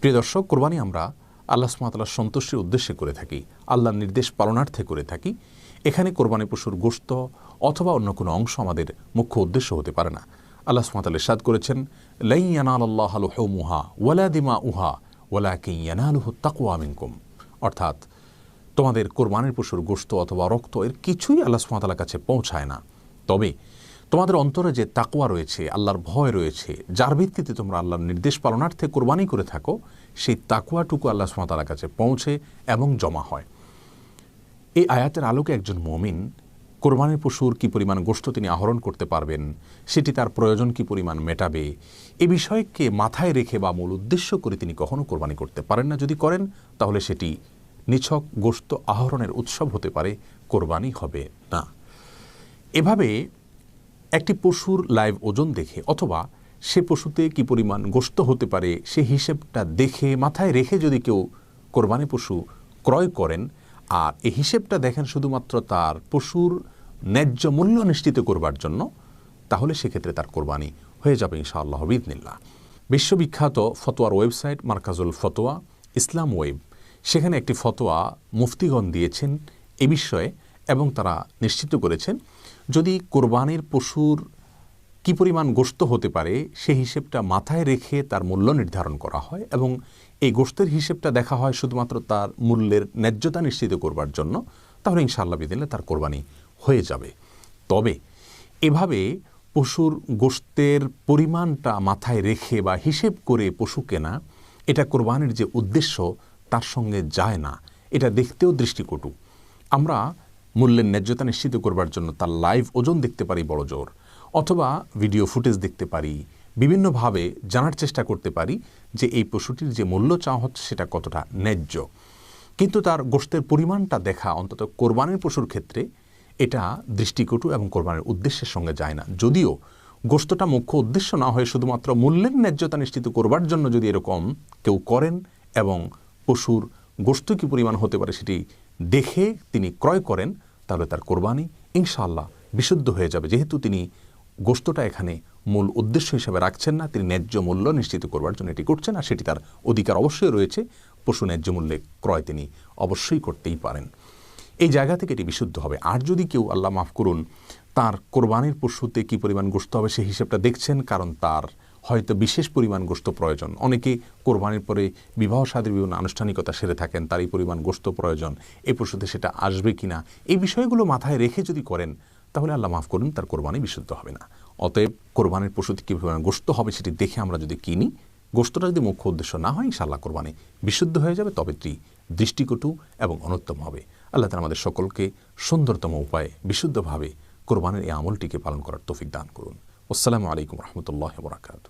প্রিয় দর্শক, কোরবানি আমরা আল্লাহ সুমাতাল্লাহ সন্তুষ্টির উদ্দেশ্যে করে থাকি, আল্লাহর নির্দেশ পালনার্থে করে থাকি। এখানে কোরবানি পশুর গোস্ত অথবা অন্য কোনো অংশ আমাদের মুখ্য উদ্দেশ্য হতে পারে না। আল্লাহ সুমাতাল সাদ করেছেন মুহা ওয়ালা দিমা উহা ওয়ালা অর্থাৎ তোমাদের কোরবানির পশুর গোস্ত অথবা রক্ত এর কিছুই আল্লাহ সুমাতালার কাছে পৌঁছায় না। তবে তোমাদের অন্তরে যে তাকুয়া রয়েছে, আল্লাহর ভয় রয়েছে, যার ভিত্তিতে তোমরা আল্লাহর নির্দেশ পালনার্থে কোরবানি করে থাকো, সেই তাকুয়াটুকু আল্লাহ সুমাতালার কাছে পৌঁছে এবং জমা হয়। এই আয়াতের আলোকে একজন মমিন কোরবানির পশুর কি পরিমাণ গোষ্ঠ তিনি আহরণ করতে পারবেন, সেটি তার প্রয়োজন কি পরিমাণ মেটাবে, এ বিষয়কে মাথায় রেখে বা মূল উদ্দেশ্য করে তিনি কখনও কোরবানি করতে পারেন না। যদি করেন, তাহলে সেটি নিছক গোস্ত আহরণের উৎসব হতে পারে, কোরবানি হবে না। এভাবে একটি পশুর লাইভ ওজন দেখে অথবা সে পশুতে কি পরিমাণ গোস্ত হতে পারে সে হিসেবটা দেখে মাথায় রেখে যদি কেউ কোরবানি পশু ক্রয় করেন, আর এই হিসেবটা দেখেন শুধুমাত্র তার পশুর ন্যায্য মূল্য নিশ্চিত করবার জন্য, তাহলে সেক্ষেত্রে তার কোরবানি হয়ে যাবে ইনশাআল্লাহ বিদনিল্লা বিশ্ববিখ্যাত ফতোয়ার ওয়েবসাইট মার্কাজুল ফতোয়া, ইসলাম ওয়েব, সেখানে একটি ফতোয়া মুফতিগণ দিয়েছেন এ বিষয়ে এবং তারা নিশ্চিত করেছেন যদি কোরবানির পশুর কি পরিমাণ গোস্ত হতে পারে, সেই হিসেবটা মাথায় রেখে তার মূল্য নির্ধারণ করা হয় এবং এই গোস্তের হিসেবটা দেখা হয় শুধুমাত্র তার মূল্যের ন্যায্যতা নিশ্চিত করবার জন্য, তাহলে ইনশাআল্লাহ বিদিলে তার কোরবানি হয়ে যাবে। তবে এভাবে পশুর গোস্তের পরিমাণটা মাথায় রেখে বা হিসেব করে পশু কেনা, এটা কোরবানির যে উদ্দেশ্য, তার সঙ্গে যায় না। এটা দেখতেও দৃষ্টিকটু। আমরা মূল্যের ন্যায্যতা নিশ্চিত করবার জন্য তার লাইভ ওজন দেখতে পারি বড় জোর, অথবা ভিডিও ফুটেজ দেখতে পারি, বিভিন্নভাবে জানার চেষ্টা করতে পারি যে এই পশুটির যে মূল্য চাওয়া হচ্ছে সেটা কতটা ন্যায্য। কিন্তু তার গোষ্ঠের পরিমাণটা দেখা অন্তত কোরবানির পশুর ক্ষেত্রে এটা দৃষ্টিকটু এবং কোরবানির উদ্দেশ্যের সঙ্গে যায় না। যদিও গোস্তটা মুখ্য উদ্দেশ্য না হয়ে শুধুমাত্র মূল্যের ন্যায্যতা নিশ্চিত করবার জন্য যদি এরকম কেউ করেন এবং পশুর গোস্ত কী পরিমাণ হতে পারে সেটি দেখে তিনি ক্রয় করেন তাহলে তার কোরবানি ইনশাআল্লাহ বিশুদ্ধ হয়ে যাবে। যেহেতু তিনি গোস্তটা এখানে মূল উদ্দেশ্য হিসেবে রাখছেন না, তিনি ন্যায্য মূল্য নিশ্চিত করবার জন্য এটি করছেন আর সেটি তার অধিকার অবশ্যই রয়েছে। পশু ন্যায্য মূল্যে ক্রয় তিনি অবশ্যই করতেই পারেন। এই জায়গা থেকে এটি বিশুদ্ধ হবে। আর যদি কেউ আল্লাহ মাফ করুন, তার কোরবানির পশুতে কী পরিমাণ গোস্ত হবে সেই হিসেবটা দেখছেন, কারণ তার হয়তো বিশেষ পরিমাণ গোস্ত প্রয়োজন। অনেকে কোরবানির পরে বিবাহ সাদের বিভিন্ন আনুষ্ঠানিকতা সেরে থাকেন তার এই পরিমাণ গোস্ত প্রয়োজন। এ পশুতে সেটা আসবে কি না এই বিষয়গুলো মাথায় রেখে যদি করেন, তাহলে আল্লাহ মাফ করুন, তার কোরবানি বিশুদ্ধ হবে না। অতএব কোরবানির পশুতে কী পরিমাণ গোস্ত হবে সেটি দেখে আমরা যদি কিনি গোস্তটা যদি মুখ্য উদ্দেশ্য না হয়, ইনশাআল্লাহ কোরবানি বিশুদ্ধ হয়ে যাবে, তবে এটি দৃষ্টিকটু এবং অনুত্তম হবে। আল্লাহ তালা আমাদের সকলকে সুন্দরতম উপায়ে বিশুদ্ধভাবে কোরবানির এই আমলটিকে পালন করার তৌফিক দান করুন। আসসালামু আলাইকুম রহমতুল্লাহ বরাকাত